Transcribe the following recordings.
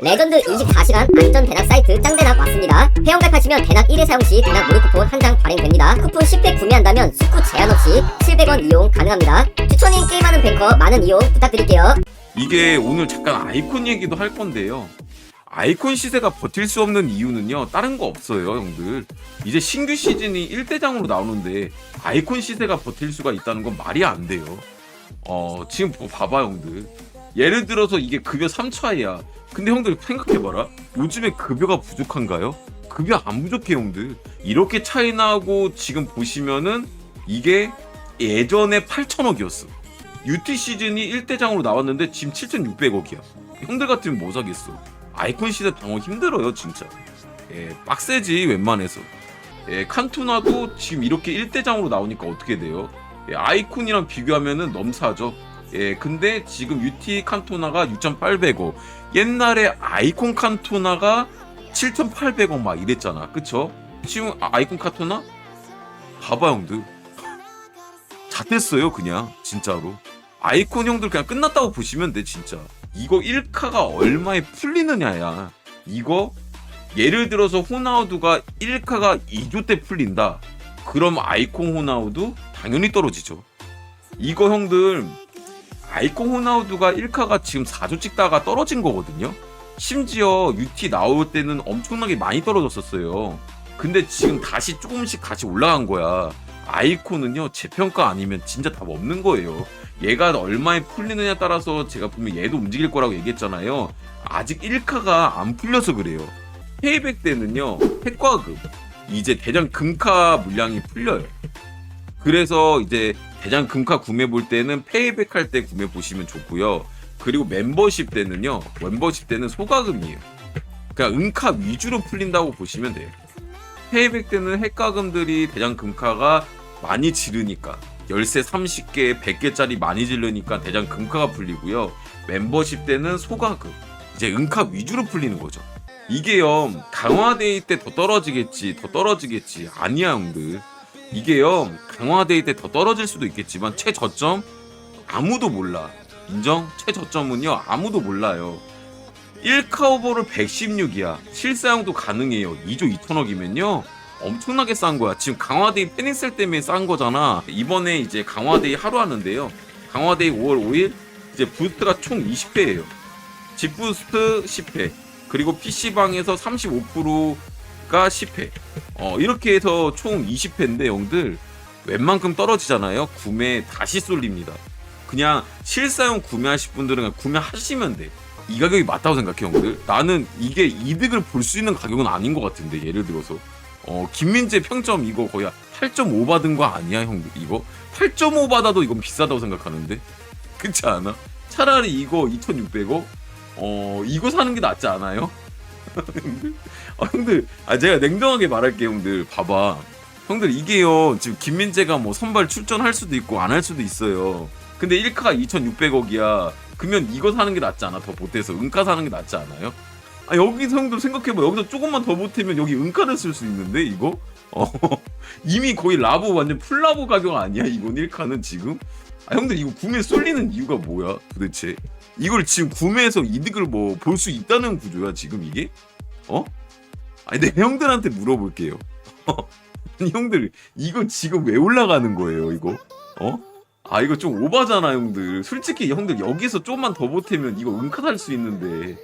레전드 24시간 안전 대낙 사이트 짱대낙 왔습니다. 회원 가 입하시면 대낙 1회 사용 시 대낙 무료 쿠폰 한 장 발행됩니다. 쿠폰 10회 구매한다면 숙구 제한 없이 700원 이용 가능합니다. 추천인 게임하는 뱅커 많은 이용 부탁드릴게요. 이게 오늘 잠깐 아이콘 얘기도 할 건데요. 아이콘 시세가 버틸 수 없는 이유는요, 다른 거 없어요, 형들. 이제 신규 시즌이 1대장으로 나오는데, 아이콘 시세가 버틸 수가 있다는 건 말이 안 돼요. 어, 지금 뭐 봐봐, 형들. 예를 들어서 이게 급여 3차이야. 근데 형들 생각해봐라. 요즘에 급여가 부족한가요? 급여 안 부족해, 형들. 이렇게 차이 나고 지금 보시면은, 이게 예전에 8천억이었어. UT 시즌이 1대장으로 나왔는데 지금 7,600억이야. 형들 같으면 뭐 사겠어? 아이콘 시대 방어 힘들어요, 진짜. 예, 빡세지, 웬만해서. 예, 칸투나도 지금 이렇게 1대장으로 나오니까 어떻게 돼요? 예, 아이콘이랑 비교하면은 넘사죠. 예, 근데 지금 UT 칸토나가 6,800억. 옛날에 아이콘 칸토나가 7,800억 막 이랬잖아. 그쵸? 지금 아- 아이콘 칸토나? 봐봐, 형들. 잣됐어요 그냥 진짜로 아이콘 형들 그냥 끝났다고 보시면 돼 진짜 이거 1카가 얼마에 풀리느냐야 이거 예를 들어서 호나우두가 1카가 2조 때 풀린다 그럼 아이콘 호나우두 당연히 떨어지죠 이거 형들 아이콘 호나우두가 1카가 지금 4조 찍다가 떨어진 거거든요 심지어 UT 나올 때는 엄청나게 많이 떨어졌었어요 근데 지금 다시 조금씩 다시 올라간 거야 아이콘은요 재평가 아니면 진짜 답 없는 거예요. 얘가 얼마에 풀리느냐 따라서 제가 분명 얘도 움직일 거라고 얘기했잖아요. 아직 1카가 안 풀려서 그래요. 페이백 때는요 핵과금 이제 대장 금카 물량이 풀려요. 그래서 이제 대장 금카 구매 볼 때는 페이백 할 때 구매 보시면 좋고요. 그리고 멤버십 때는요 멤버십 때는 소가금이에요. 그냥 은카 위주로 풀린다고 보시면 돼요. 페이백 때는 핵가금들이 대장 금카가 많이 지르니까 열쇠 30개, 100개짜리 많이 지르니까 대장 금카가 풀리고요. 멤버십 때는 소가금, 이제 은카 위주로 풀리는 거죠. 이게요 강화데이 때 더 떨어지겠지, 더 떨어지겠지 아니야 형들. 이게요 강화데이 때더 떨어질 수도 있겠지만 최저점 아무도 몰라. 인정? 최저점은요 아무도 몰라요. 1카오버를 116이야. 실사용도 가능해요. 2조 2천억이면요. 엄청나게 싼 거야. 지금 강화데이 페닉셀 때문에 싼 거잖아. 이번에 이제 강화데이 하루 하는데요. 강화데이 5월 5일 이제 부스트가 총 20회예요. 집 부스트 10회. 그리고 PC방에서 35% 가 10회. 어, 이렇게 해서 총 20회인데 형들 웬만큼 떨어지잖아요. 구매 다시 쏠립니다. 그냥 실사용 구매하실 분들은 구매하시면 돼. 이 가격이 맞다고 생각해 형들 나는 이게 이득을 볼 수 있는 가격은 아닌 것 같은데 예를 들어서 어 김민재 평점 이거 거의 8.5 받은 거 아니야 형들 이거 8.5 받아도 이건 비싸다고 생각하는데 그렇지 않아? 차라리 이거 2,600원 어 이거 사는 게 낫지 않아요? 아 형들 아 제가 냉정하게 말할게요 형들. 봐봐. 형들 이게요. 지금 김민재가 뭐 선발 출전할 수도 있고 안 할 수도 있어요. 근데 1카가 2,600억이야. 그러면 이거 사는 게 낫지 않아? 더 보태서? 은카 사는 게 낫지 않아요? 아 여기서 형들 생각해봐. 여기서 조금만 더 보태면 여기 은카를 쓸 수 있는데 이거? 어 이미 거의 라보 완전 풀라보 가격 아니야 이건 1카는 지금? 아 형들 이거 구매 쏠리는 이유가 뭐야 도대체? 이걸 지금 구매해서 이득을 뭐 볼 수 있다는 구조야 지금 이게? 어? 아니 내 형들한테 물어볼게요 아니 형들 이거 지금 왜 올라가는 거예요 이거? 어? 아 이거 좀 오바잖아 형들 솔직히 형들 여기서 좀만 더 보태면 이거 은카 살수 있는데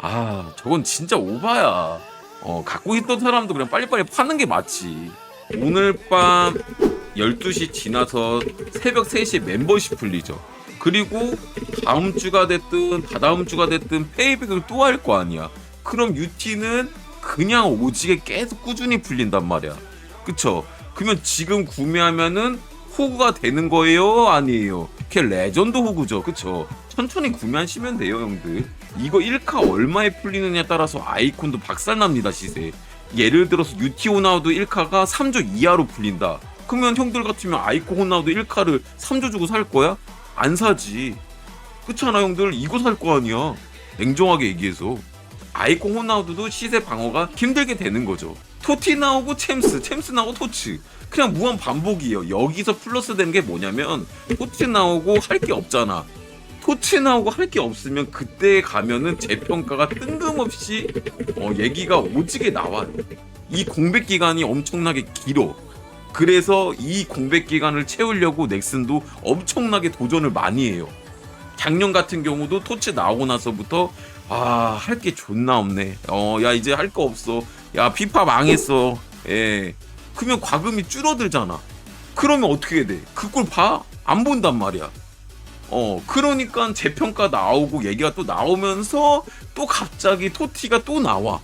아 저건 진짜 오바야 어 갖고 있던 사람도 그냥 빨리빨리 파는 게 맞지 오늘 밤 12시 지나서 새벽 3시에 멤버십 풀리죠 그리고 다음 주가 됐든 다다음 주가 됐든 페이백을 또 할 거 아니야 그럼 UT는 그냥 오지게 계속 꾸준히 풀린단 말이야 그쵸 그러면 지금 구매하면은 호구가 되는 거예요? 아니에요? 걔 레전드 호구죠. 그쵸? 천천히 구매하시면 돼요, 형들. 이거 1카 얼마에 풀리느냐에 따라서 아이콘도 박살납니다, 시세. 예를 들어서 UT 호나우드 1카가 3조 이하로 풀린다. 그러면 형들 같으면 아이콘 호나우드 1카를 3조 주고 살 거야? 안 사지. 그렇잖아, 형들. 이거 살 거 아니야. 냉정하게 얘기해서. 아이콘 호나우드도 시세 방어가 힘들게 되는 거죠. 토티 나오고 챔스, 챔스 나오고 토츠. 그냥 무한 반복이에요. 여기서 플러스 되는 게 뭐냐면 토치 나오고 할 게 없잖아. 토치 나오고 할 게 없으면 그때 가면은 재평가가 뜬금없이 어, 얘기가 오지게 나와요. 이 공백 기간이 엄청나게 길어. 그래서 이 공백 기간을 채우려고 넥슨도 엄청나게 도전을 많이 해요. 작년 같은 경우도 토치 나오고 나서부터 아 할 게 존나 없네. 어 야 이제 할 거 없어. 야 피파 망했어. 예. 그러면 과금이 줄어들잖아. 그러면 어떻게 돼? 그걸 봐? 안 본단 말이야. 어, 그러니까 재평가 나오고 얘기가 또 나오면서 또 갑자기 토티가 또 나와.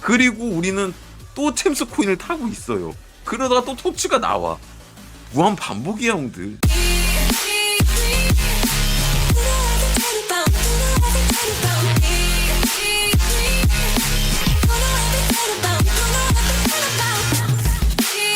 그리고 우리는 또 챔스 코인을 타고 있어요. 그러다가 또 토치가 나와. 무한 반복이야, 형들.